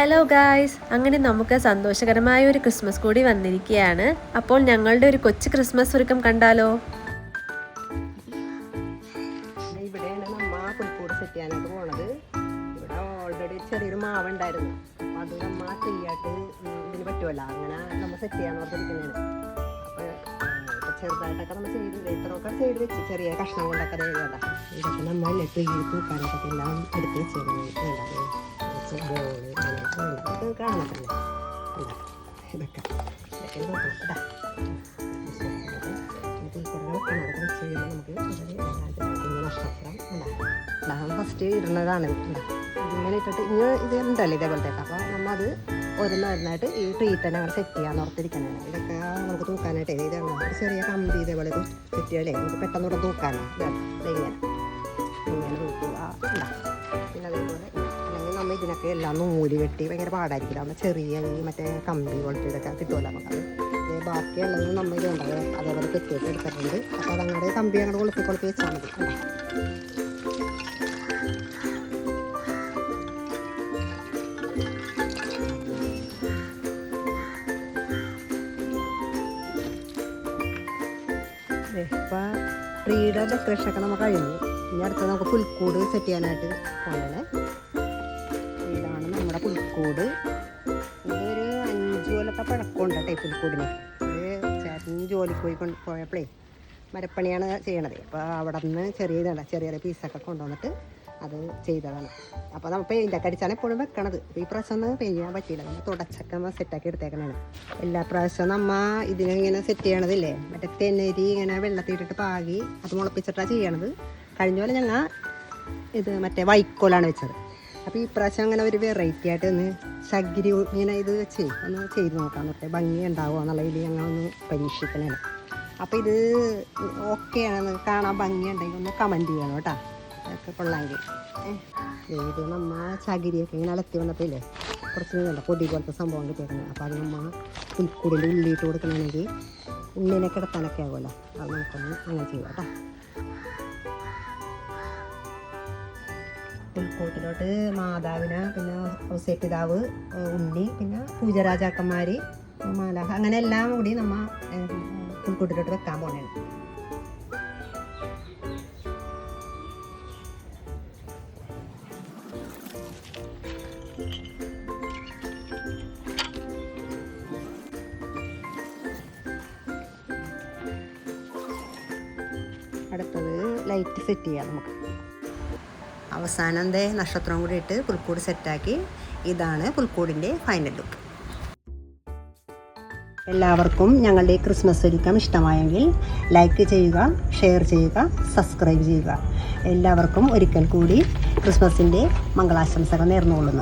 Hello guys അങ്ങനെ നമുക്ക് സന്തോഷകരമായ ഒരു ക്രിസ്മസ് കൂടി വന്നിരിക്കുകയാണ്. അപ്പോൾ ഞങ്ങളുടെ ഒരു കൊച്ചു ക്രിസ്മസ് ഒരുക്കം കണ്ടാലോ? ഇവിടെയാണ് നമ്മ പുൽക്കൂട് സെറ്റ് ചെയ്യാനായിട്ട് ഇവിടെ ഓൾറെഡി ചെറിയൊരു മാവ് ഉണ്ടായിരുന്നു അപ്പൊ അത് നമ്മ ചെയ്യാട്ട് ഇതിന് പറ്റുമല്ലോ? അങ്ങനെ നമ്മ സെറ്റ് ചെയ്യാന്ന് പറഞ്ഞിരിക്കുന്നതാണ് അപ്പോൾ ചെറുതായിട്ടൊക്കെ നമ്മൾ ചെയ്ത് ഇത്രയൊക്കെ ചെയ്ത് വെച്ച് ചെറിയ കഷ്ണം കൊണ്ടൊക്കെ ഇതാ. ഇതൊക്കെ നമ്മൾ ട്രീ തൂക്കാനൊക്കെ എല്ലാം എടുത്ത് വെച്ചിരുന്നു ബോൾ ഇതൊക്കെ കാണുന്നുണ്ടല്ലേ ഇതാ. ഇതൊക്കെ ഇതൊക്കെ നോക്കണം ഇതാ ഫസ്റ്റ് ഇടുന്നതാണ് ഇതാ. ഇട്ടിട്ട് ഇങ്ങനെ ഇത് ഉണ്ടല്ലോ ഇതേപോലത്തെ അപ്പോൾ നമ്മൾ ഓരോന്നോരോന്നായിട്ട് ഈ ട്രീ തന്നെ അങ്ങനെ സെറ്റ് ചെയ്യാൻ ഓർത്തിരിക്കുന്നതാണ് ഇതൊക്കെ നമുക്ക് തൂക്കാനായിട്ട് ഇതാണ് ചെറിയ കമ്പി ഇതേപോലെ സെറ്റ് ചെയ്യാലേ നമുക്ക് പെട്ടെന്ന് ഇവിടെ തൂക്കാനാണ് ഇങ്ങനെ ഇതിനൊക്കെ എല്ലാം നൂൽ കെട്ടി ഭയങ്കര പാടായിരിക്കില്ല. നമ്മൾ ചെറിയ ഈ മറ്റേ കമ്പി പോലത്തെ ഇതൊക്കെ കിട്ടുമല്ലോ നമുക്കത് ഇത് ബാക്കിയുള്ളത് നമ്മൾ ഇതുണ്ട് അതേപോലെ കെട്ടിയിട്ട് എടുത്തിട്ടുണ്ട്. അപ്പോൾ അതങ്ങോട്ട് കമ്പി അങ്ങോട്ട് കൊളുത്തി കൊളുത്തി വെച്ചാൽ മതി. കേട്ടോ. ദേ, ഇപ്പൊ ട്രീയുടെ ഡെക്കറേഷനൊക്കെ നമുക്ക് കഴിഞ്ഞു. ഇനി അടുത്ത് നമുക്ക് പുൽക്കൂട് സെറ്റ് ചെയ്യാനായിട്ട് പോകണേ പുൽക്കൂട് ഇതൊരു അഞ്ച് കൊല്ലത്തെ പഴക്കമുണ്ട് കേട്ടോ പുൽക്കൂടിന്. ചേട്ടൻ ജോലിക്ക് പോയി കൊണ്ട് പോയപ്പോഴേ മരപ്പണിയാണ് ചെയ്യണത്. അപ്പോൾ അവിടെ നിന്ന് ചെറിയ ഇതാണ് ചെറിയ ചെറിയ പീസൊക്കെ കൊണ്ടുവന്നിട്ട് അത് ചെയ്തതാണ്. അപ്പോൾ നമ്മൾ പെയിന്റൊക്കെ അടിച്ചാണ് എപ്പോഴും വെക്കണത്. ഈ പ്രാവശ്യം ഒന്ന് പെയിന്റ് ചെയ്യാൻ പറ്റിയില്ല. നമ്മൾ തുടച്ചൊക്കെ നമ്മൾ സെറ്റാക്കി എടുത്തേക്കണതാണ്. എല്ലാ പ്രാവശ്യവും നമ്മ ഇതിനിങ്ങനെ സെറ്റ് ചെയ്യണതില്ലേ? മറ്റേ തെന്നരി ഇങ്ങനെ വെള്ളത്തിട്ടിട്ട് പാകി അത് മുളപ്പിച്ചിട്ടാണ് ചെയ്യണത്. കഴിഞ്ഞ പോലെ ഞങ്ങൾ ഇത് മറ്റേ വൈക്കോലാണ് വെച്ചത്. അപ്പോൾ ഈ പ്രാവശ്യം അങ്ങനെ ഒരു വെറൈറ്റി ആയിട്ട് ഒന്ന് ശഗിരി ഇങ്ങനെ ഇത് വെച്ച് ഒന്ന് ചെയ്ത് നോക്കാം മറ്റേ ഭംഗി ഉണ്ടാവുക എന്നുള്ള ഇതിൽ ഞങ്ങൾ ഒന്ന് പരീക്ഷിക്കണേ അപ്പോൾ ഇത് ഓക്കെ ആണ് കാണാൻ ഭംഗിയുണ്ടെങ്കിൽ ഒന്ന് കമന്റ് ചെയ്യണം കേട്ടോ. അതൊക്കെ കൊള്ളാമെങ്കിൽ ഏ, ഇത് നമ്മ ചകിരിയൊക്കെ ഇങ്ങനെ അലത്തി വന്നപ്പോഴേ കുറച്ച് നല്ല പൊടി പോലത്തെ സംഭവം കിട്ടിയേക്കുന്നത്. അപ്പോൾ അത് നമ്മ പുൽക്കൂടിന്റെ ഉള്ളിയിട്ട് കൊടുക്കണമെങ്കിൽ ഉള്ളിനെ കിടത്താനൊക്കെ ആകുമല്ലോ അത് നമുക്കൊന്ന് അങ്ങനെ ചെയ്യാം കേട്ടോ. പുൽക്കൂട്ടിലോട്ട് മാതാവിനെ പിന്നെ ഔസേപ്പിതാവ് ഉണ്ണി പിന്നെ പൂജരാജാക്കന്മാർ മാലാഹ അങ്ങനെ എല്ലാം കൂടി നമ്മ ഏഹ്, പുൽക്കൂട്ടിലോട്ട് വെക്കാൻ പോണേ അടുത്തത് ലൈറ്റ് സെറ്റ് ചെയ്യാം നമുക്ക്. അവസാനം ദേ നക്ഷത്രം കൂടി ഇട്ട് പുൽക്കൂട് സെറ്റാക്കി. ഇതാണ് പുൽക്കൂടിന്റെ ഫൈനൽ ലുക്ക് എല്ലാവർക്കും ഞങ്ങളുടെ ഈ ക്രിസ്മസ് ഒരുക്കം ഇഷ്ടമായെങ്കിൽ ലൈക്ക് ചെയ്യുക ഷെയർ ചെയ്യുക സബ്സ്ക്രൈബ് ചെയ്യുക. എല്ലാവർക്കും ഒരിക്കൽ കൂടി ക്രിസ്മസിന്റെ മംഗളാശംസകൾ നേർന്നുകൊള്ളുന്നു.